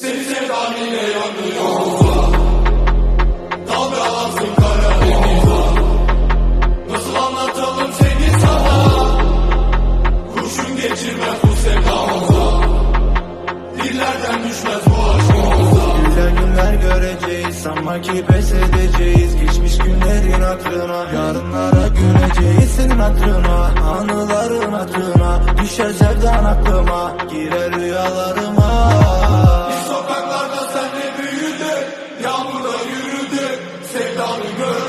Seni sevdam yine yandı yolda Dalgalansın anlatalım seni sana? Kurşun geçirmez bu sevdamıza. Dillerden düşmez bu aşkımıza Güzel günler göreceğiz sanma ki pes edeceğiz. Geçmiş günlerin hatırına Yarınlara güleceğiz senin hatırına. Anıların hatırına Düşer sevdan aklıma. Girer rüyalarıma c'est dans l'humeur.